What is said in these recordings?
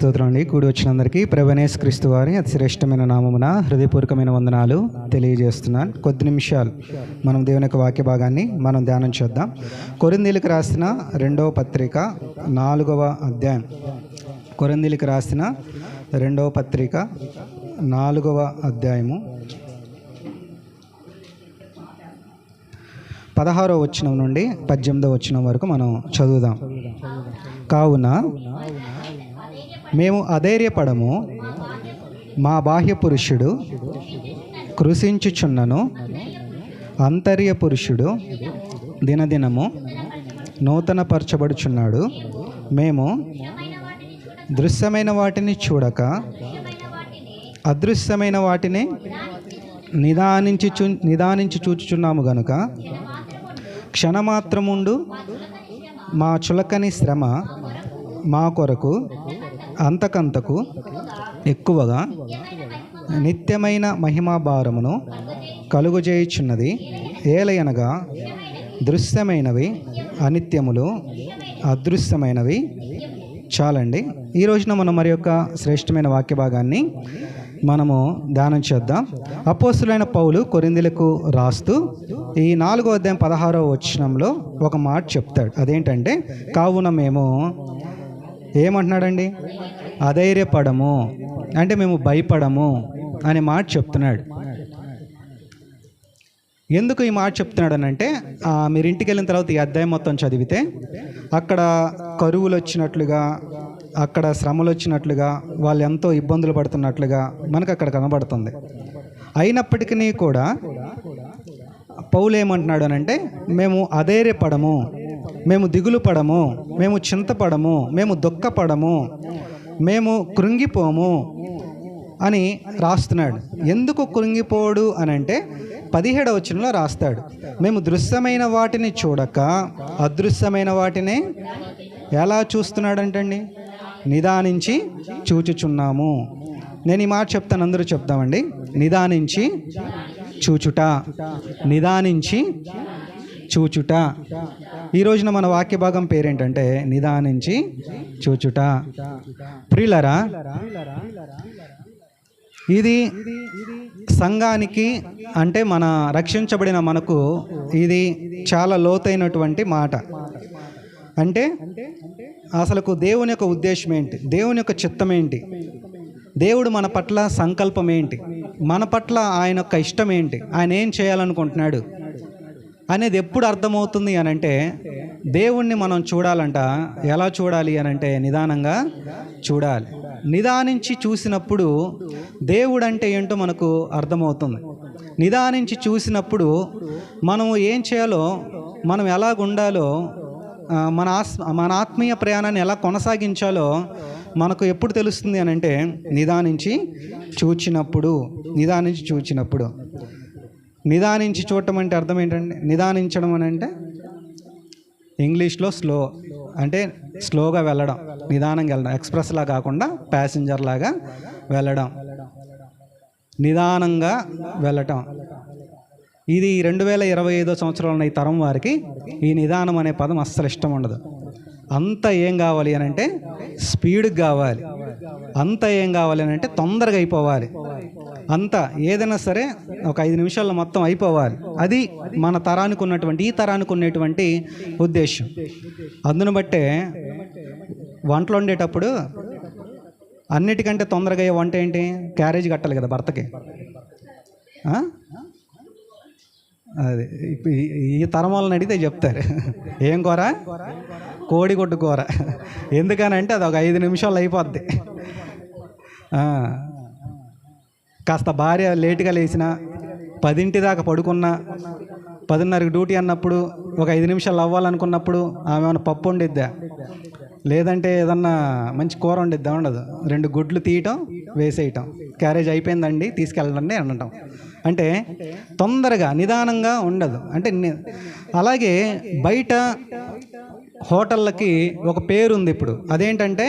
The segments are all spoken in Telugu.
స్తోత్రండి అండి కూడి వచ్చినందరికీ ప్రభనేష్ క్రీస్తు వారి అతి శ్రేష్టమైన నామమున హృదయపూర్వకమైన వందనాలు తెలియజేస్తున్నాను. కొద్ది నిమిషాలు మనం దేవుని యొక్క వాక్య భాగాన్ని మనం ధ్యానం చేద్దాం. కొరిందీలకు రాసిన రెండవ పత్రిక నాలుగవ అధ్యాయం. కొరిందీలకు రాసిన రెండవ పత్రిక నాలుగవ అధ్యాయము. పదహారో వచనం నుండి పద్దెనిమిదో వచనం వరకు మనం చదువుదాం. కావున మేము అధైర్యపడము. మా బాహ్య పురుషుడు కృషించుచున్నను అంతర్య పురుషుడు దినదినము నూతనపరచబడుచున్నాడు. మేము దృశ్యమైన వాటిని చూడక అదృశ్యమైన వాటిని నిదానించి చూ నిదానించి చూచుచున్నాము గనుక క్షణమాత్రముండు మా చులకని శ్రమ మా కొరకు అంతకంతకు ఎక్కువగా నిత్యమైన మహిమాభారమును కలుగుజేయుచున్నది. ఏలయనగా దృశ్యమైనవి అనిత్యములు అదృశ్యమైనవి. చాలండి. ఈ రోజున మనం మరి యొక్క శ్రేష్టమైన వాక్య భాగాన్ని మనము ధ్యానం చేద్దాం. అపోస్తులైన పౌలు కొరిందులకు రాస్తూ ఈ నాలుగో అధ్యాయం పదహారో వచనంలో ఒక మాట చెప్తాడు. అదేంటంటే కావున మేము ఏమంటున్నాడండి? అధైర్యపడము. అంటే మేము భయపడము అనే మాట చెప్తున్నాడు. ఎందుకు ఈ మాట చెప్తున్నాడు అని అంటే మీరు ఇంటికి వెళ్ళిన తర్వాత ఈ అధ్యాయం మొత్తం చదివితే అక్కడ కరువులు వచ్చినట్లుగా అక్కడ శ్రమలు వచ్చినట్లుగా వాళ్ళు ఎంతో ఇబ్బందులు పడుతున్నట్లుగా మనకు అక్కడ కనబడుతుంది. అయినప్పటికీ కూడా పౌలు ఏమంటున్నాడు అని అంటే మేము అధైర్యపడము. మేము దిగులు పడము మేము చింతపడము మేము దుఃఖపడము మేము కృంగిపోము అని రాస్తున్నాడు. ఎందుకు కృంగిపోడు అని అంటే పదిహేడవ వచనంలో రాస్తాడు. మేము దృశ్యమైన వాటిని చూడక అదృశ్యమైన వాటిని ఎలా చూస్తున్నాడంటండి? నిదానించి చూచుచున్నాము. నేను ఈ మాట చెప్తాను అందరూ చెప్తామండి. నిదానించి చూచుట నిదానించి చూచుట. ఈ రోజున మన వాక్య భాగం పేరేంటంటే నిదానించి చూచుట. ప్రిలరా ఇది సంఘానికి అంటే మన రక్షించబడిన మనకు ఇది చాలా లోతైనటువంటి మాట. అంటే అసలుకు దేవుని యొక్క ఉద్దేశం ఏంటి? దేవుని యొక్క చిత్తం ఏంటి? దేవుడు మన పట్ల సంకల్పం ఏంటి? మన పట్ల ఆయన యొక్క ఇష్టం ఏంటి? ఆయన ఏం చేయాలనుకుంటున్నాడు? అనేది ఎప్పుడు అర్థమవుతుంది అని అంటే దేవుణ్ణి మనం చూడాలంట. ఎలా చూడాలి అని అంటే నిదానంగా చూడాలి. నిదానించి చూసినప్పుడు దేవుడు అంటే ఏంటో మనకు అర్థమవుతుంది. నిదానించి చూసినప్పుడు మనము ఏం చేయాలో మనం ఎలాగుండాలో మన ఆస్ మన ఆత్మీయ ప్రయాణాన్ని ఎలా కొనసాగించాలో మనకు ఎప్పుడు తెలుస్తుంది అని అంటే నిదానించి చూచినప్పుడు నిదానించి చూచినప్పుడు. నిదానించి చూడటం అంటే అర్థం ఏంటంటే నిదానించడం అని అంటే ఇంగ్లీష్లో స్లో అంటే స్లోగా వెళ్ళడం నిదానంగా వెళ్ళడం ఎక్స్ప్రెస్లా కాకుండా ప్యాసింజర్ లాగా వెళ్ళడం నిదానంగా వెళ్ళటం. ఇది రెండు వేల ఇరవై ఐదో సంవత్సరంలో ఉన్న ఈ తరం వారికి ఈ నిదానం అనే పదం అస్సలు ఇష్టం ఉండదు. అంత ఏం కావాలి అని అంటే స్పీడ్కి కావాలి. అంత ఏం కావాలి అని అంటే తొందరగా అయిపోవాలి. అంతా ఏదైనా సరే ఒక ఐదు నిమిషాల్లో మొత్తం అయిపోవాలి. అది మన తరానికి ఉన్నటువంటి ఈ తరానికి ఉన్నటువంటి ఉద్దేశం. అందును బట్టే వంటలు వండేటప్పుడు అన్నిటికంటే తొందరగా అయ్యే వంట ఏంటి? క్యారేజ్ కట్టాలి కదా భర్తకి. అదే అది ఇప్పుడు ఈ- ఈ తరం వాళ్ళని అడిగితే చెప్తారు. ఏం కూర? కోడిగుడ్డు కూర. ఎందుకనంటే అది ఒక ఐదు నిమిషాలు అయిపోద్ది. కాస్త భార్య లేటుగా లేచిన పదింటి దాకా పడుకున్నా పదిన్నరకు డ్యూటీ అన్నప్పుడు ఒక ఐదు నిమిషాలు అవ్వాలనుకున్నప్పుడు ఆమె ఏమైనా పప్పు వండిద్దా? లేదంటే ఏదన్నా మంచి కూర వండిద్దా? ఉండదు. రెండు గుడ్లు తీయటం వేసేయటం. క్యారేజ్ అయిపోయిందండి తీసుకెళ్ళండి అనటం. అంటే తొందరగా నిదానంగా ఉండదు. అంటే అలాగే బయట హోటళ్ళకి ఒక పేరు ఉంది ఇప్పుడు. అదేంటంటే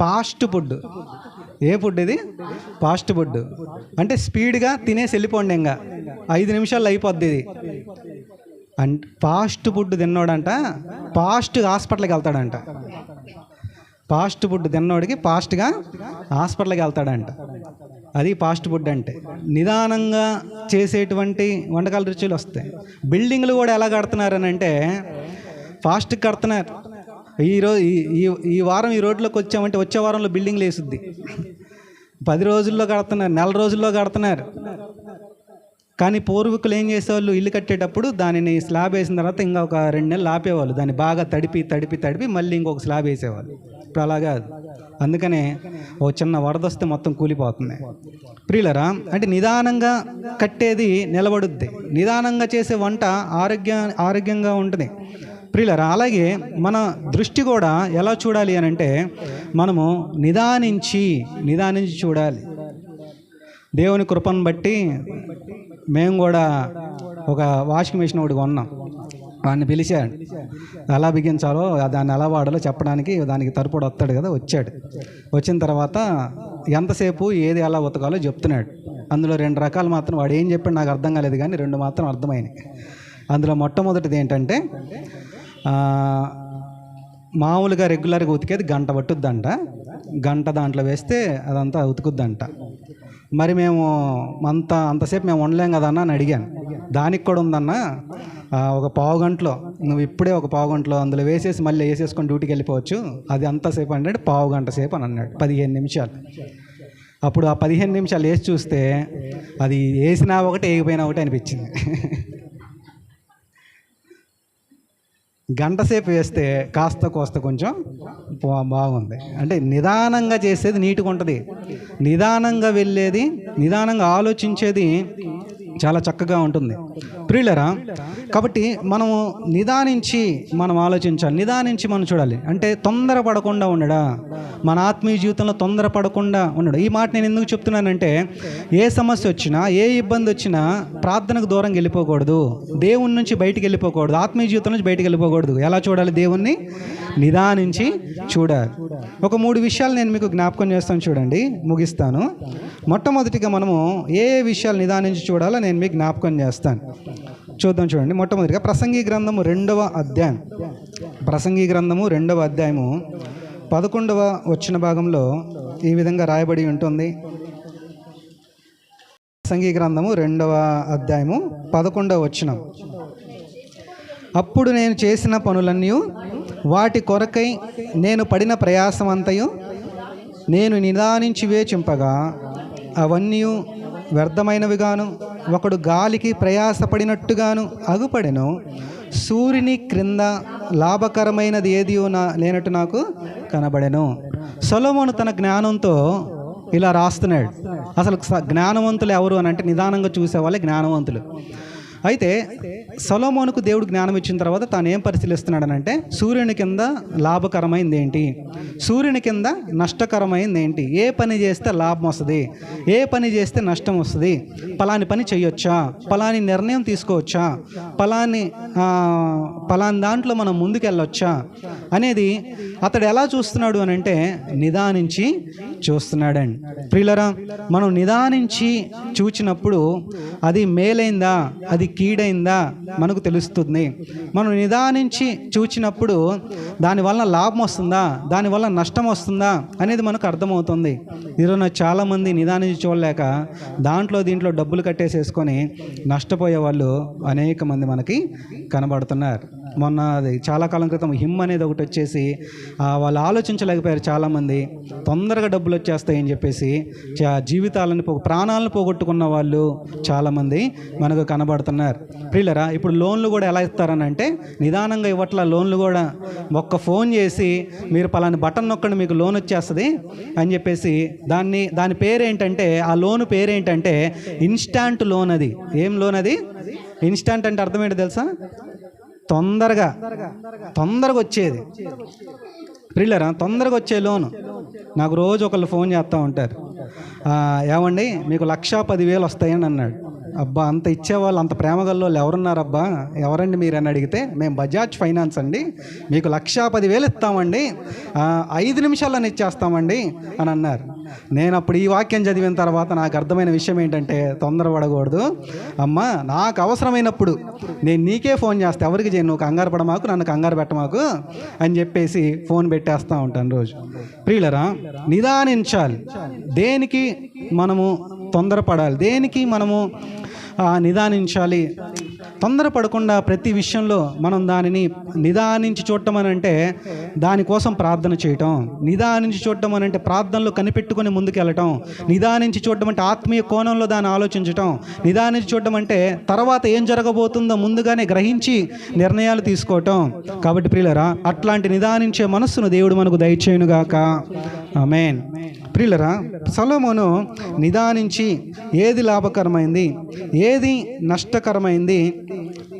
ఫాస్ట్ ఫుడ్. ఏ ఫుడ్ ఇది? Fast food. అంటే స్పీడ్గా తినేసి వెళ్ళిపోండి ఇంకా. ఐదు నిమిషాల్లో అయిపోద్ది ఇది. అండ్ ఫాస్ట్ ఫుడ్ తిన్నోడంట ఫాస్ట్ హాస్పిటల్కి వెళ్తాడంట. ఫాస్ట్ ఫుడ్ తిన్నోడికి ఫాస్ట్గా హాస్పిటల్కి వెళ్తాడంట. అది ఫాస్ట్ ఫుడ్ అంటే. నిదానంగా చేసేటువంటి వంటకాల రుచులు వస్తాయి. బిల్డింగ్లు కూడా ఎలా కడుతున్నారని అంటే ఫాస్ట్గా కడుతున్నారు. ఈరోజు ఈ ఈ వారం ఈ రోడ్లోకి వచ్చామంటే వచ్చే వారంలో బిల్డింగ్లు వేసుద్ది. పది రోజుల్లో కడుతున్నారు నెల రోజుల్లో కడుతున్నారు. కానీ పూర్వీకులు ఏం చేసేవాళ్ళు? ఇల్లు కట్టేటప్పుడు దానిని స్లాబ్ వేసిన తర్వాత ఇంకా ఒక రెండు నెలలు ఆపేవాళ్ళు. దాన్ని బాగా తడిపి తడిపి తడిపి మళ్ళీ ఇంకొక స్లాబ్ వేసేవాళ్ళు. ఇప్పుడు అలాగా అందుకనే ఓ చిన్న వరద వస్తే మొత్తం కూలిపోతుంది. ప్రియులరా అంటే నిదానంగా కట్టేది నిలబడుద్ది. నిదానంగా చేసే వంట ఆరోగ్య ఆరోగ్యంగా ఉంటుంది. ప్రియులరా అలాగే మన దృష్టి కూడా ఎలా చూడాలి అని అంటే మనము నిదానించి నిదానించి చూడాలి. దేవుని కృపను బట్టి మేము కూడా ఒక వాషింగ్ మెషిన్ ఒకటి కొన్నాం. వాడిని పిలిచాడు ఎలా బిగించాలో దాన్ని ఎలా వాడాలో చెప్పడానికి దానికి తరపుడు వస్తాడు కదా వచ్చాడు. వచ్చిన తర్వాత ఎంతసేపు ఏది ఎలా ఉతకాలో చెప్తున్నాడు. అందులో రెండు రకాలు మాత్రం వాడు ఏం చెప్పాడు నాకు అర్థం కాలేదు కానీ రెండు మాత్రం అర్థమైనాయి. అందులో మొట్టమొదటిది ఏంటంటే మామూలుగా రెగ్యులర్గా ఉతికేది గంట పట్టుద్దంట. గంట దాంట్లో వేస్తే అదంతా ఉతుకుద్దంట. మరి మేము అంత అంతసేపు మేము ఉండలేం కదన్నా అని అడిగాను. దానికి కూడా ఉందన్న ఒక పావు గంటలో. నువ్వు ఇప్పుడే ఒక పావు గంటలో అందులో వేసేసి మళ్ళీ వేసేసుకొని డ్యూటీకి వెళ్ళిపోవచ్చు. అది అంతసేపు అన్నాడు పావు గంట సేపు అని అన్నాడు. పదిహేను నిమిషాలు. అప్పుడు ఆ పదిహేను నిమిషాలు వేసి చూస్తే అది వేసినా ఒకటి వేయకపోయినా ఒకటి అనిపించింది. గంట సేపు వేస్తే కాస్త కోస్త కొంచెం బా- బాగుంది. అంటే నిదానంగా చేసేది నీట్గా ఉంటుంది. నిదానంగా వెళ్ళేది నిదానంగా ఆలోచించేది చాలా చక్కగా ఉంటుంది. ప్రియులరా కాబట్టి మనము నిదానించి మనం ఆలోచించాలి నిదానించి మనం చూడాలి. అంటే తొందర పడకుండా ఉండడా? మన ఆత్మీయ జీవితంలో తొందర పడకుండా ఉండడు? ఈ మాట నేను ఎందుకు చెప్తున్నానంటే ఏ సమస్య వచ్చినా ఏ ఇబ్బంది వచ్చినా ప్రార్థనకు దూరంగా వెళ్ళిపోకూడదు. దేవుని నుంచి బయటికి వెళ్ళిపోకూడదు. ఆత్మీయ జీవితం నుంచి బయటికి వెళ్ళిపోకూడదు. ఎలా చూడాలి దేవుణ్ణి? నిదానించి చూడాలి. ఒక మూడు విషయాలు నేను మీకు జ్ఞాపకం చేస్తాను చూడండి ముగిస్తాను. మొట్టమొదటిగా మనము ఏ ఏ విషయాలు నిదానించి చూడాలో నేను మీకు జ్ఞాపకం చేస్తాను. చూద్దాం చూడండి. మొట్టమొదటిగా ప్రసంగి గ్రంథము రెండవ అధ్యాయం. ప్రసంగి గ్రంథము రెండవ అధ్యాయము పదకొండవ వచ్చిన భాగంలో ఈ విధంగా రాయబడి ఉంటుంది. ప్రసంగి గ్రంథము రెండవ అధ్యాయము పదకొండవ వచ్చినం అప్పుడు నేను చేసిన పనులన్నీ వాటి కొరకై నేను పడిన ప్రయాసం అంతయు నేను నిదానించి వేచింపగా అవన్నీ వ్యర్థమైనవిగాను ఒకడు గాలికి ప్రయాసపడినట్టుగాను అగుపడెను. సూర్యుని క్రింద లాభకరమైనది ఏది నా లేనట్టు నాకు కనబడెను. సొలొమోను తన జ్ఞానంతో ఇలా రాస్తున్నాడు. అసలు స- జ్ఞానవంతులు ఎవరు అని అంటే నిదానంగా చూసే వాళ్ళే జ్ఞానవంతులు. అయితే సొలోమోనుకు దేవుడు జ్ఞానం ఇచ్చిన తర్వాత తాను ఏం పరిశీలిస్తున్నాడనంటే సూర్యుని కింద లాభకరమైంది ఏంటి? సూర్యుని కింద నష్టకరమైంది ఏంటి? ఏ పని చేస్తే లాభం వస్తుంది? ఏ పని చేస్తే నష్టం వస్తుంది? పలాని పని చేయొచ్చా? పలాని నిర్ణయం తీసుకోవచ్చా? పలాని పలాని దాంట్లో మనం ముందుకెళ్ళొచ్చా? అనేది అతడు ఎలా చూస్తున్నాడు అని అంటే నిదానించి చూస్తున్నాడండి. ప్రియులరా మనం నిదానించి చూచినప్పుడు అది మేలైందా? అది కీడైందా? మనకు తెలుస్తుంది. మనం నిదానించి చూచినప్పుడు దానివల్ల లాభం వస్తుందా? దానివల్ల నష్టం వస్తుందా? అనేది మనకు అర్థమవుతుంది. ఈరోజు చాలామంది నిదానించి చూడలేక దాంట్లో దీంట్లో డబ్బులు కట్టేసేసుకొని నష్టపోయే వాళ్ళు అనేక మంది మనకి కనబడుతున్నారు. మొన్న అది చాలా కాలం క్రితం హిమ్ అనేది ఒకటి వచ్చేసి వాళ్ళు ఆలోచించలేకపోయారు చాలామంది. తొందరగా డబ్బులు వచ్చేస్తాయని చెప్పేసి చా- జీవితాలను పో ప్రాణాలను పోగొట్టుకున్న వాళ్ళు చాలామంది మనకు కనబడుతున్నారు. ప్రియులరా ఇప్పుడు లోన్లు కూడా ఎలా ఇస్తారని అంటే నిదానంగా ఇవ్వట్ల లోన్లు కూడా. ఒక్క ఫోన్ చేసి మీరు పలాని బటన్ నొక్కండి మీకు లోన్ వచ్చేస్తుంది అని చెప్పేసి దాన్ని దాని పేరేంటంటే ఆ లోన్ పేరేంటంటే ఇన్స్టాంట్ లోన్ అది. ఏం లోన్ అది? ఇన్స్టాంట్ అంటే అర్థం ఏంటి తెలుసా? తొందరగా తొందరగా వచ్చేది. ప్రిల్లరా తొందరగా వచ్చే లోను. నాకు రోజు ఒకళ్ళు ఫోన్ చేస్తూ ఉంటారు. ఏమండి మీకు లక్షా పదివేలు వస్తాయని అన్నాడు. అబ్బా అంత ఇచ్చేవాళ్ళు అంత ప్రేమ వాళ్ళు ఎవరున్నారబ్బా? ఎవరండి మీరు అని అడిగితే మేము బజాజ్ ఫైనాన్స్ అండి. మీకు లక్షా పదివేలు ఇస్తామండి. ఐదు నిమిషాల్లో ఇచ్చేస్తామండి అని అన్నారు. నేను అప్పుడు ఈ వాక్యం చదివిన తర్వాత నాకు అర్థమైన విషయం ఏంటంటే తొందరపడకూడదు. అమ్మా నాకు అవసరమైనప్పుడు నేను నీకే ఫోన్ చేస్తే. ఎవరికి చేయను? నువ్వు కంగారు పడమాకు నన్ను కంగారు పెట్టమాకు అని చెప్పేసి ఫోన్ పెట్టేస్తూ ఉంటాను రోజు. ప్రియులరా నిదానించాలి. దేనికి మనము తొందరపడాలి? దేనికి మనము నిదానించాలి? తొందరపడకుండా ప్రతి విషయంలో మనం దానిని నిదానించి చూడటం అని అంటే దానికోసం ప్రార్థన చేయటం. నిదానించి చూడటం అని అంటే ప్రార్థనలో కనిపెట్టుకొని ముందుకెళ్ళటం. నిదానించి చూడటం అంటే ఆత్మీయ కోణంలో దాన్ని ఆలోచించటం. నిదానించి చూడటం అంటే తర్వాత ఏం జరగబోతుందో ముందుగానే గ్రహించి నిర్ణయాలు తీసుకోవటం. కాబట్టి ప్రియులరా అట్లాంటి నిదానించే మనస్సును దేవుడు మనకు దయచేయునుగాక. ఆమెన్. ప్రియులరా సలోమోను నిదానించి ఏది లాభకరమైంది ఏది నష్టకరమైంది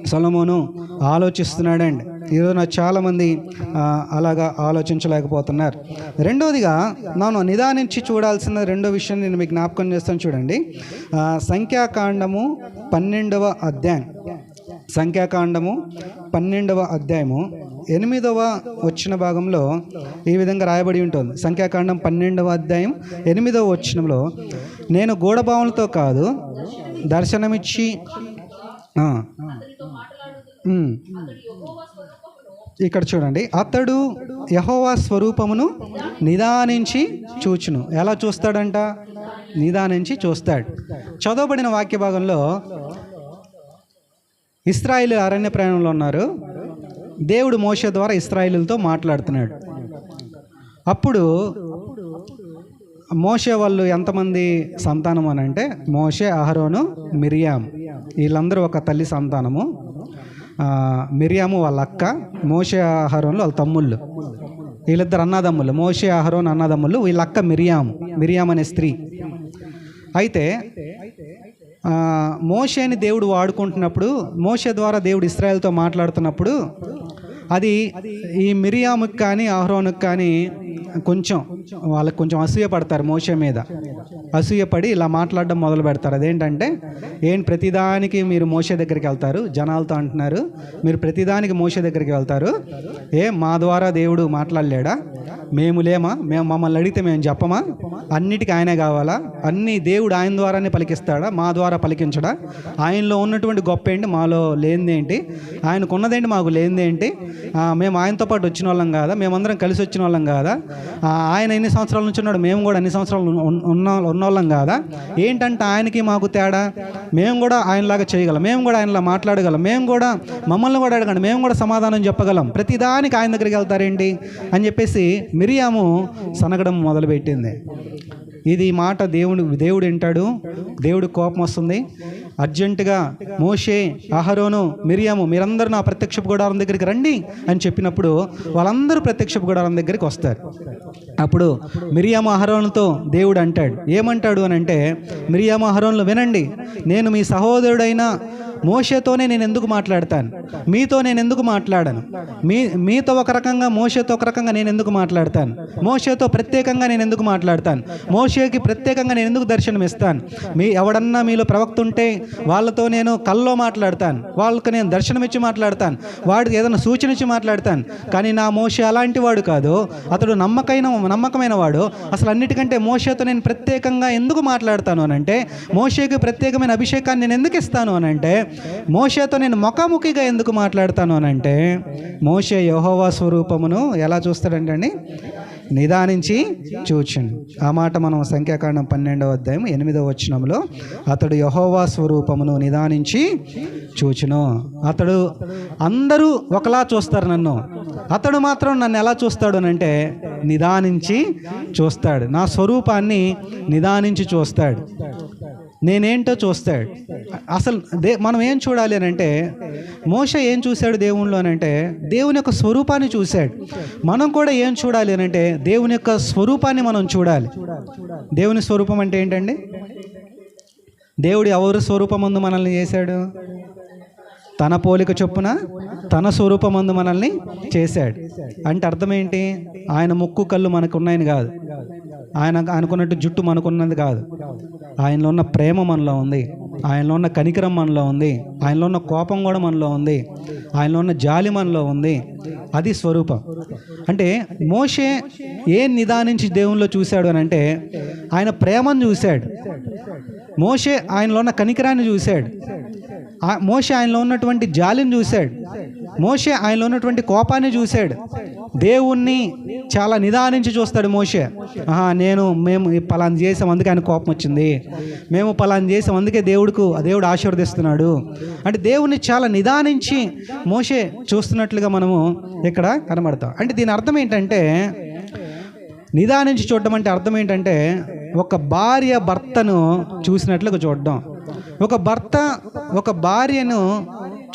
సలోమోను ఆలోచిస్తున్నాడండి. ఈరోజు చాలామంది అలాగా ఆలోచించలేకపోతున్నారు. రెండోదిగా నేను నిదానించి చూడాల్సిన రెండో విషయం నేను మీకు జ్ఞాపకం చేస్తాను చూడండి. సంఖ్యాకాండము పన్నెండవ అధ్యాయం. సంఖ్యాకాండము పన్నెండవ అధ్యాయము ఎనిమిదవ వచ్చిన భాగంలో ఈ విధంగా రాయబడి ఉంటుంది. సంఖ్యాకాండం పన్నెండవ అధ్యాయం ఎనిమిదవ వచ్చినంలో నేను గూఢభావనలతో కాదు దర్శనమిచ్చి ఇక్కడ చూడండి అతడు యహోవా స్వరూపమును నిదానించి చూచును. ఎలా చూస్తాడంట? నిదానించి చూస్తాడు. చదవబడిన వాక్య భాగంలో ఇస్రాయిల్ అరణ్య ప్రయాణంలో ఉన్నారు దేవుడు మోస ద్వారా ఇస్రాయిలతో మాట్లాడుతున్నాడు. అప్పుడు మోషే వాళ్ళు ఎంతమంది సంతానం అని అంటే మోషే అహరోను మిరియాం. వీళ్ళందరూ ఒక తల్లి సంతానము. మిరియాము వాళ్ళ అక్క మోషే అహరోన్లు వాళ్ళ తమ్ముళ్ళు. వీళ్ళిద్దరు అన్నదమ్ములు. మోషే అహరోన్ అన్నదమ్ములు వీళ్ళ అక్క మిరియాము మిరియాం అనే స్త్రీ. అయితే మోషేని దేవుడు వాడుకుంటున్నప్పుడు మోషే ద్వారా దేవుడు ఇస్రాయల్తో మాట్లాడుతున్నప్పుడు అది ఈ మిరియాముకి కానీ ఆహ్రోనుకి కానీ కొంచెం వాళ్ళకి కొంచెం అసూయ పడతారు మోషే మీద. అసూయపడి ఇలా మాట్లాడడం మొదలు పెడతారు. అదేంటంటే ఏం ప్రతిదానికి మీరు మోషే దగ్గరికి వెళ్తారు. జనాలతో అంటున్నారు. మీరు ప్రతిదానికి మోషే దగ్గరికి వెళ్తారు. ఏ మా ద్వారా దేవుడు మాట్లాడలేడా? మేము లేమా? మేము మమ్మల్ని అడిగితే మేము చెప్పమా? అన్నిటికీ ఆయనే కావాలా? అన్ని దేవుడు ఆయన ద్వారానే పలికిస్తాడా? మా ద్వారా పలికించడా? ఆయనలో ఉన్నటువంటి గొప్ప ఏంటి? మాలో లేనిదేంటి ఆయనకున్నదేంటి మాకు లేనిదేంటి మేము ఆయనతో పాటు వచ్చిన వాళ్ళం కాదా? మేమందరం కలిసి వచ్చిన వాళ్ళం కాదా? ఆయన ఎన్ని సంవత్సరాల నుంచి ఉన్నాడు? మేము కూడా అన్ని సంవత్సరాలు ఉన్న- ఉన్న ఉన్నోళ్ళం కాదా? ఏంటంటే ఆయనకి మాకు తేడా? మేము కూడా ఆయనలాగా చేయగలం. మేము కూడా ఆయనలా మాట్లాడగలం. మేము కూడా మమ్మల్ని కూడా అడగండి. మేము కూడా సమాధానం చెప్పగలం. ప్రతిదానికి ఆయన దగ్గరికి వెళ్తారేంటి? అని చెప్పేసి మిరియాము సనగడం మొదలుపెట్టింది. ఇది మాట దేవుడు దేవుడు వింటాడు. దేవుడు కోపం వస్తుంది. అర్జెంటుగా మోషే అహరోను మిరియాము మీరందరూ నా ప్రత్యక్ష గుడారం దగ్గరికి రండి అని చెప్పినప్పుడు వాళ్ళందరూ ప్రత్యక్ష గుడారం దగ్గరికి వస్తారు. అప్పుడు మిరియాము అహరోనుతో దేవుడు అంటాడు. ఏమంటాడు అని అంటే మిరియాము అహరోన్లు వినండి. నేను మీ సహోదరుడైన మోషతోనే నేను ఎందుకు మాట్లాడతాను? మీతో నేను ఎందుకు మాట్లాడను? మీ మీతో ఒక రకంగా మోషతో ఒక రకంగా నేను ఎందుకు మాట్లాడతాను? మోషతో ప్రత్యేకంగా నేను ఎందుకు మాట్లాడతాను? మోషేకి ప్రత్యేకంగా నేను ఎందుకు దర్శనం ఇస్తాను? మీ ఎవడన్నా మీలో ప్రవక్త ఉంటే వాళ్ళతో నేను కల్లో మాట్లాడతాను. వాళ్ళకు నేను దర్శనం ఇచ్చి మాట్లాడతాను. వాడికి ఏదైనా సూచన ఇచ్చి మాట్లాడతాను. కానీ నా మోషే అలాంటి వాడు కాదు. అతడు నమ్మకైన నమ్మకమైన వాడు. అసలు అన్నిటికంటే మోషేతో నేను ప్రత్యేకంగా ఎందుకు మాట్లాడతాను అని అంటే మోషేకి ప్రత్యేకమైన అభిషేకాన్ని నేను ఎందుకు ఇస్తాను అని అంటే మోషేతో నేను ముఖాముఖిగా ఎందుకు మాట్లాడతాను అని అంటే మోషే యహోవా స్వరూపమును ఎలా చూస్తాడంటే అండి? నిదానించి చూచండి. ఆ మాట మనం సంఖ్యాకాండం పన్నెండవ అధ్యాయం ఎనిమిదవ వచనంలో అతడు యహోవా స్వరూపమును నిదానించి చూచును. అతడు అందరూ ఒకలా చూస్తారు నన్ను. అతడు మాత్రం నన్ను ఎలా చూస్తాడు అని అంటే నిదానించి చూస్తాడు. నా స్వరూపాన్ని నిదానించి చూస్తాడు. నేనేంటో చూస్తాడు. అసలు దే మనం ఏం చూడాలి అని అంటే మోష ఏం చూశాడు దేవునిలో అని అంటే దేవుని యొక్క స్వరూపాన్ని చూశాడు. మనం కూడా ఏం చూడాలి అని అంటే దేవుని యొక్క స్వరూపాన్ని మనం చూడాలి. దేవుని స్వరూపం అంటే ఏంటండి? దేవుడు ఎవరు స్వరూపమందు మనల్ని చేశాడు? తన పోలిక చొప్పున తన స్వరూపమందు మనల్ని చేశాడు. అంటే అర్థం ఏంటి? ఆయన ముక్కు కళ్ళు మనకు ఉన్నాయని కాదు. ఆయన అనుకున్నట్టు జుట్టు మనకున్నది కాదు. ఆయనలో ఉన్న ప్రేమ మనలో ఉంది. ఆయనలో ఉన్న కనికరం మనలో ఉంది. ఆయనలో ఉన్న కోపం కూడా మనలో ఉంది. ఆయనలో ఉన్న జాలి మనలో ఉంది. అది స్వరూపం. అంటే మోషే ఏ నిదానించి దేవునిలో చూశాడు అని అంటే ఆయన ప్రేమను చూశాడు. మోషే ఆయనలో ఉన్న కనికరాన్ని చూశాడు. మోషే ఆయనలో ఉన్నటువంటి జాలిని చూశాడు. మోషే ఆయనలో ఉన్నటువంటి కోపాన్ని చూశాడు. దేవుణ్ణి చాలా నిదానించి చూస్తాడు మోషే. ఆహా నేను మేము ఈ పలానా చేసాం అందుకే ఆయన కోపం వచ్చింది. మేము పలానా చేసాం అందుకే దేవుడుకు దేవుడు ఆశీర్వదిస్తున్నాడు. అంటే దేవుణ్ణి చాలా నిదానించి మోషే చూస్తున్నట్లుగా మనము ఇక్కడ కనబడతాం. అంటే దీని అర్థం ఏంటంటే నిదానించి చూడడం అంటే అర్థం ఏంటంటే ఒక భార్య భర్తను చూసినట్లుగా చూడడం. ఒక భర్త ఒక భార్యను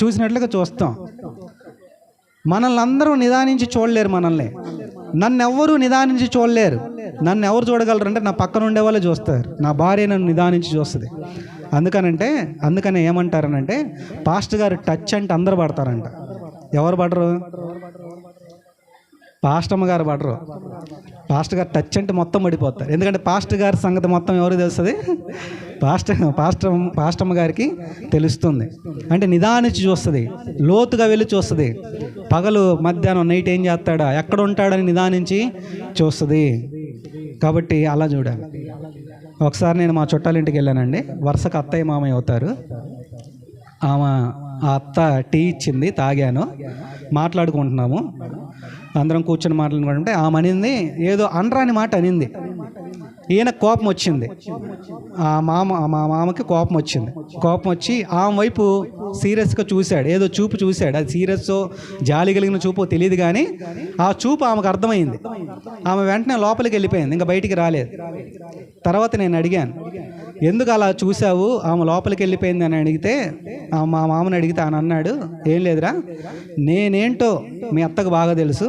చూసినట్లుగా చూస్తాం. మనల్ని అందరూ నిదానించి చూడలేరు మనల్ని. నన్ను నిదానించి చూడలేరు. నన్ను ఎవరు చూడగలరు అంటే నా పక్కన ఉండే వాళ్ళే చూస్తారు. నా భార్య నన్ను నిదానించి చూస్తుంది. అందుకనంటే అందుకని ఏమంటారనంటే పాస్ట్ గారు టచ్ అంటే అందరు పడతారంట. ఎవరు పడరు? పాస్టమ్మ గారు పడరు. పాస్టర్ గారు టచ్ అంటే మొత్తం పడిపోతారు. ఎందుకంటే పాస్టర్ గారి సంగతి మొత్తం ఎవరు తెలుస్తుంది? పాస్టర్ పాస్టర్ పాస్టమ్మ గారికి తెలుస్తుంది. అంటే నిదానించి చూస్తుంది. లోతుగా వెళ్ళి చూస్తుంది. పగలు మధ్యాహ్నం నైట్ ఏం చేస్తాడా? ఎక్కడ ఉంటాడని నిదానించి చూస్తుంది. కాబట్టి అలా చూడాలి. ఒకసారి నేను మా చుట్టాలింటికి వెళ్ళానండి. వరుసకు అత్తయ్య మామయ్య అవుతారు. ఆమె ఆ అత్త టీ ఇచ్చింది తాగాను. మాట్లాడుకుంటున్నాము. అందరం కూర్చొని మాట్లాడుకుంటుంటే ఆమె అనింది ఏదో అనరాని మాట అనింది. ఈయన కోపం వచ్చింది. ఆ మామ మా మామకి కోపం వచ్చింది. కోపం వచ్చి ఆమె వైపు సీరియస్గా చూశాడు. ఏదో చూపు చూశాడు. అది సీరియస్ జాలి కలిగిన చూపు తెలియదు కానీ ఆ చూపు ఆమెకు అర్థమైంది. ఆమె వెంటనే లోపలికి వెళ్ళిపోయింది. ఇంకా బయటికి రాలేదు. తర్వాత నేను అడిగాను ఎందుకు అలా చూసావు ఆమె లోపలికి వెళ్ళిపోయింది అని అడిగితే మా మామని అడిగితే ఆయన అన్నాడు ఏం లేదురా నేనేంటో మీ అత్తకు బాగా తెలుసు.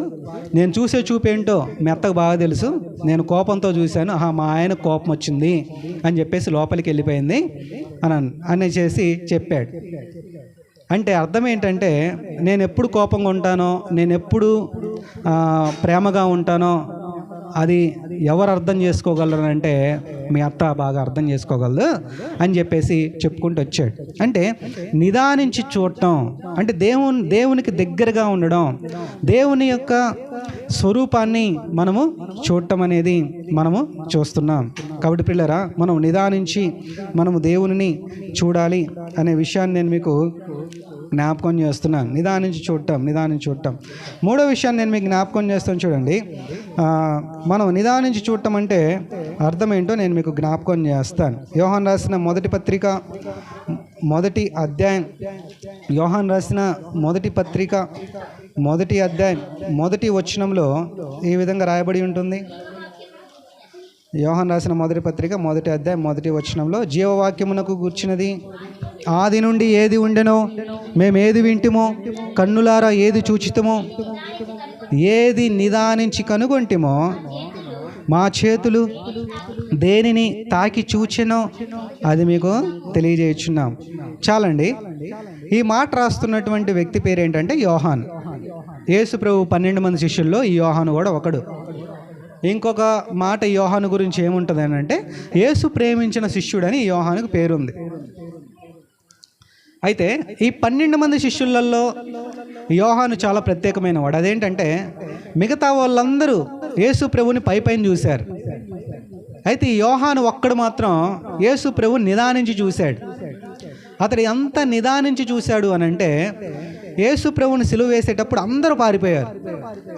నేను చూసే చూపేంటో మీ అత్తకు బాగా తెలుసు. నేను కోపంతో చూశాను ఆహా మా ఆయన కోపం వచ్చింది అని చెప్పేసి లోపలికి వెళ్ళిపోయింది అని అని చేసి చెప్పాడు. అంటే అర్థం ఏంటంటే నేను ఎప్పుడు కోపంగా ఉంటానో నేను ఎప్పుడు ప్రేమగా ఉంటానో అది ఎవరు అర్థం చేసుకోగలరు అంటే మీ అత్త బాగా అర్థం చేసుకోగలదు అని చెప్పేసి చెప్పుకుంటూ వచ్చాడు. అంటే నిదానించి చూడటం అంటే దేవుని దేవునికి దగ్గరగా ఉండడం దేవుని యొక్క స్వరూపాన్ని మనము చూడటం అనేది మనము చూస్తున్నాం. కాబట్టి పిల్లరా మనం నిదానించి మనము దేవుని చూడాలి అనే విషయాన్ని నేను మీకు జ్ఞాపకం చేస్తున్నాను. నిదానించి చూడటం నిదానించి చూడటం. మూడో విషయాన్ని నేను మీకు జ్ఞాపకం చేస్తాను చూడండి. మనం నిదానించి చూడటం అంటే అర్థం ఏంటో నేను మీకు జ్ఞాపకం చేస్తాను. యోహాన్ రాసిన మొదటి పత్రిక మొదటి అధ్యాయం. యోహాన్ రాసిన మొదటి పత్రిక మొదటి అధ్యాయం. మొదటి వచనంలో ఈ విధంగా రాయబడి ఉంటుంది? యోహాన్ రాసిన మొదటి పత్రిక మొదటి అధ్యాయం మొదటి వచనంలో జీవవాక్యమునకు కూర్చున్నది ఆది నుండి ఏది ఉండెనో మేము ఏది వింటిమో కన్నులారా ఏది చూచితమో ఏది నిదానించి కనుగొంటిమో మా చేతులు దేనిని తాకి చూచెనో అది మీకు తెలియజేయుచున్నాం. చాలండి. ఈ మాట రాస్తున్నటువంటి వ్యక్తి పేరు ఏంటంటే యోహాన్. యేసు ప్రభు పన్నెండు మంది శిష్యుల్లో ఈ యోహాను కూడా ఒకడు. ఇంకొక మాట యోహాను గురించి ఏముంటుంది అని అంటే యేసు ప్రేమించిన శిష్యుడని ఈ యోహానుకు పేరుంది. అయితే ఈ పన్నెండు మంది శిష్యులలో యోహాను చాలా ప్రత్యేకమైన వాడు అదేంటంటే మిగతా వాళ్ళందరూ యేసు ప్రభుని పై పైన చూశారు. అయితే ఈ యోహాను ఒక్కడు మాత్రం యేసు ప్రభు నిదానించి చూశాడు. అతడు ఎంత నిదానించి చూశాడు అని అంటే యేసు ప్రభుని సిలువ వేసేటప్పుడు అందరూ పారిపోయారు.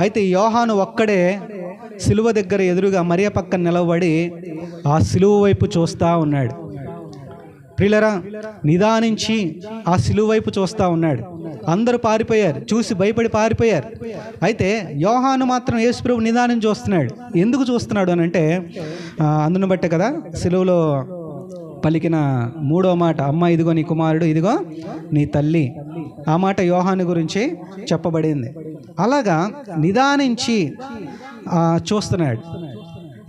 అయితే యోహాను ఒక్కడే సిలువ దగ్గర ఎదురుగా మరియ పక్కన నిలబడి ఆ సిలువ వైపు చూస్తూ ఉన్నాడు. ప్రిలరా నిదానించి ఆ సిలువ వైపు చూస్తూ ఉన్నాడు. అందరూ పారిపోయారు చూసి భయపడి పారిపోయారు. అయితే యోహాను మాత్రం యేసుప్రభు నిదానం చూస్తున్నాడు. ఎందుకు చూస్తున్నాడు అని అంటే అందును బట్టే కదా సిలువలో పలికిన మూడో మాట అమ్మ ఇదిగో నీ కుమారుడు ఇదిగో నీ తల్లి. ఆ మాట యోహాను గురించి చెప్పబడింది. అలాగా నిదానించి చూస్తున్నాడు.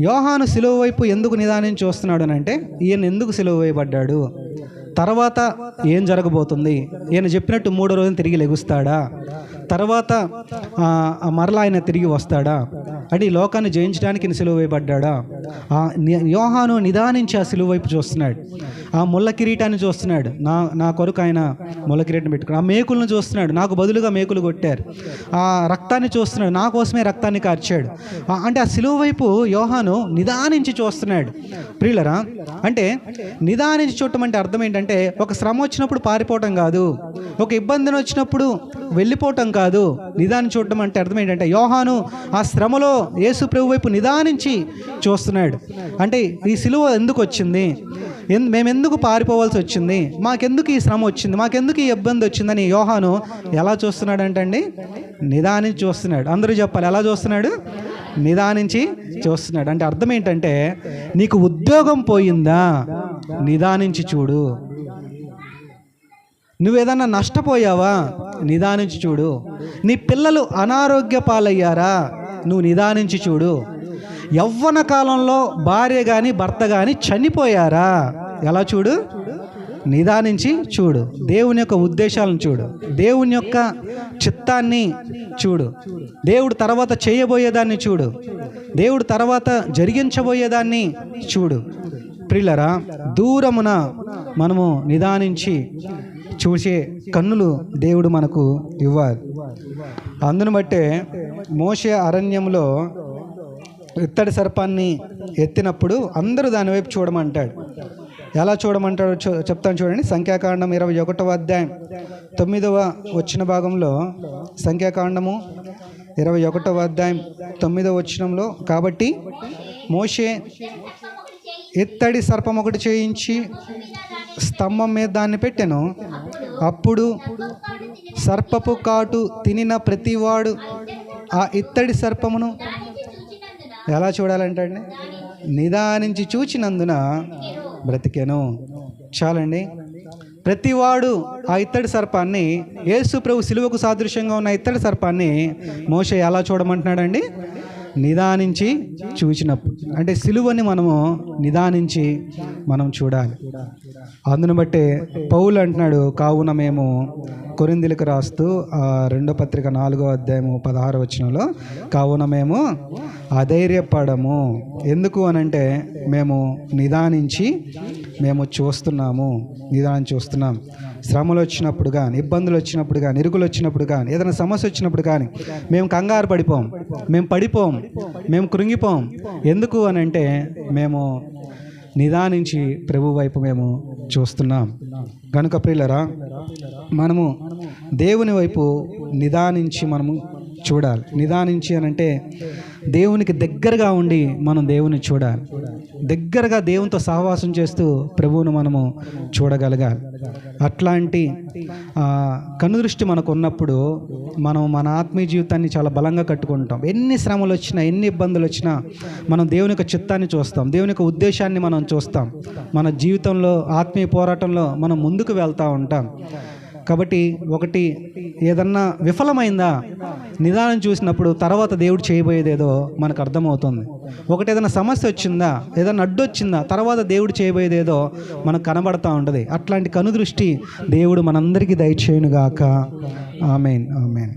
యోహాను సిలువ వైపు ఎందుకు నిదానించి చూస్తున్నాడు అని అంటే ఈయన ఎందుకు సిలువ వేయబడ్డాడు? తర్వాత ఏం జరగబోతుంది? ఈయన చెప్పినట్టు మూడో రోజున తిరిగి లెగుస్తాడా? తర్వాత మరలా ఆయన తిరిగి వస్తాడా? అంటే ఈ లోకాన్ని జయించడానికి ఈయన సిలువ ఆ యోహాను నిదానించి ఆ సిలువ వైపు చూస్తున్నాడు. ఆ ముళ్ళ కిరీటాన్ని చూస్తున్నాడు. నా నా కొరకు ఆయన ముళ్ళ కిరీటం పెట్టుకున్నాడు. ఆ మేకులను చూస్తున్నాడు. నాకు బదులుగా మేకులు కొట్టారు. ఆ రక్తాన్ని చూస్తున్నాడు. నా కోసమే రక్తాన్ని కార్చాడు. అంటే ఆ సిలువ వైపు యోహాను నిదానించి చూస్తున్నాడు. ప్రియులరా అంటే నిదానించి చూడటం అంటే అర్థం ఏంటంటే ఒక శ్రమ వచ్చినప్పుడు పారిపోవటం కాదు. ఒక ఇబ్బందిని వచ్చినప్పుడు వెళ్ళిపోవటం కాదు. నిదానం చూడటం అంటే అర్థం ఏంటంటే యోహాను ఆ శ్రమలో యేసు ప్రభు వైపు నిదానించి చూస్తున్నాడు. అంటే ఈ సిలువ ఎందుకు వచ్చింది? ఎన్- మేము ఎందుకు పారిపోవాల్సి వచ్చింది? మాకెందుకు ఈ శ్రమ వచ్చింది? మాకెందుకు ఈ ఇబ్బంది వచ్చిందని యోహాను ఎలా చూస్తున్నాడు అంటండి నిదానించి చూస్తున్నాడు. అందరూ చెప్పాలి ఎలా చూస్తున్నాడు? నిదానించి చూస్తున్నాడు. అంటే అర్థం ఏంటంటే నీకు ఉద్యోగం పోయిందా? నిదానించి చూడు. నువ్వేదన్నా నష్టపోయావా? నిదానించి చూడు. నీ పిల్లలు అనారోగ్య పాలయ్యారా? నువ్వు నిదానించి చూడు. యవ్వన కాలంలో భార్య కానీ భర్త కానీ చనిపోయారా? ఎలా చూడు? నిదానించి చూడు. దేవుని యొక్క ఉద్దేశాలను చూడు. దేవుని యొక్క చిత్తాన్ని చూడు. దేవుడు తర్వాత చేయబోయేదాన్ని చూడు. దేవుడు తర్వాత జరిగించబోయేదాన్ని చూడు. ప్రిల్లరా దూరమున మనము నిదానించి చూసే కన్నులు దేవుడు మనకు ఇవ్వాలి. అందును బట్టే మోషే అరణ్యంలో ఇత్తడి సర్పాన్ని ఎత్తినప్పుడు అందరూ దాని వైపు చూడమంటాడు. ఎలా చూడమంటాడో చూ- చెప్తాను చూడండి. సంఖ్యాకాండం ఇరవై ఒకటవ అధ్యాయం తొమ్మిదవ వచ్చిన భాగంలో సంఖ్యాకాండము ఇరవై ఒకటవ అధ్యాయం తొమ్మిదవ వచ్చినంలో కాబట్టి మోషే ఇత్తడి సర్పం ఒకటి చేయించి స్తంభం మీద దాన్ని పెట్టాను. అప్పుడు సర్పపు కాటు తినిన ప్రతివాడు ఆ ఇత్తడి సర్పమును ఎలా చూడాలంటే నిదానించి చూచినందున బ్రతికెను. చాలండి. ప్రతివాడు ఆ ఇత్తడి సర్పాన్ని యేసు ప్రభు సిలువకు సాదృశ్యంగా ఉన్న ఇత్తడి సర్పాన్ని మోస ఎలా చూడమంటున్నాడండి? నిదానించి చూచినప్పుడు. అంటే సిలువని మనము నిదానించి మనం చూడాలి. అందును బట్టే పౌలు అంటున్నాడు కావున మేము కొరిందిలకు రాస్తూ రెండో పత్రిక నాలుగో అధ్యాయము పదహారు వచనంలో కావున మేము అధైర్యపడము. ఎందుకు అనంటే మేము నిదానించి మేము చూస్తున్నాము నిదానం చూస్తున్నాం. శ్రమలు వచ్చినప్పుడు కానీ ఇబ్బందులు వచ్చినప్పుడు కానీ ఇరుగులు వచ్చినప్పుడు కానీ ఏదైనా సమస్య వచ్చినప్పుడు కానీ మేము కంగారు పడిపోం. మేము పడిపోం. మేము కృంగిపోం. ఎందుకు అని అంటే మేము నిదానించి ప్రభు వైపు మేము చూస్తున్నాం. కనుక ప్రియులరా మనము దేవుని వైపు నిదానించి మనము చూడాలి. నిదానించి అని అంటే దేవునికి దగ్గరగా ఉండి మనం దేవుని చూడాలి. దగ్గరగా దేవునితో సహవాసం చేస్తూ ప్రభువును మనము చూడగలగాలి. అట్లాంటి కనుదృష్టి మనకు ఉన్నప్పుడు మనం మన ఆత్మీయ జీవితాన్ని చాలా బలంగా కట్టుకుంటాం. ఎన్ని శ్రమలు వచ్చినా ఎన్ని ఇబ్బందులు వచ్చినా మనం దేవుని యొక్క చిత్తాన్ని చూస్తాం. దేవుని యొక్క ఉద్దేశాన్ని మనం చూస్తాం. మన జీవితంలో ఆత్మీయ పోరాటంలో మనం ముందుకు వెళ్తూ ఉంటాం. కాబట్టి ఒకటి ఏదన్నా విఫలమైందా? నిదానం చూసినప్పుడు తర్వాత దేవుడు చేయబోయేదేదో మనకు అర్థమవుతుంది. ఒకటి ఏదైనా సమస్య వచ్చిందా? ఏదైనా అడ్డు వచ్చిందా? తర్వాత దేవుడు చేయబోయేదేదో మనకు కనబడతా ఉంటుంది. అట్లాంటి కనుదృష్టి దేవుడు మనందరికీ దయచేయునుగాక. ఆమెన్. ఆమెన్.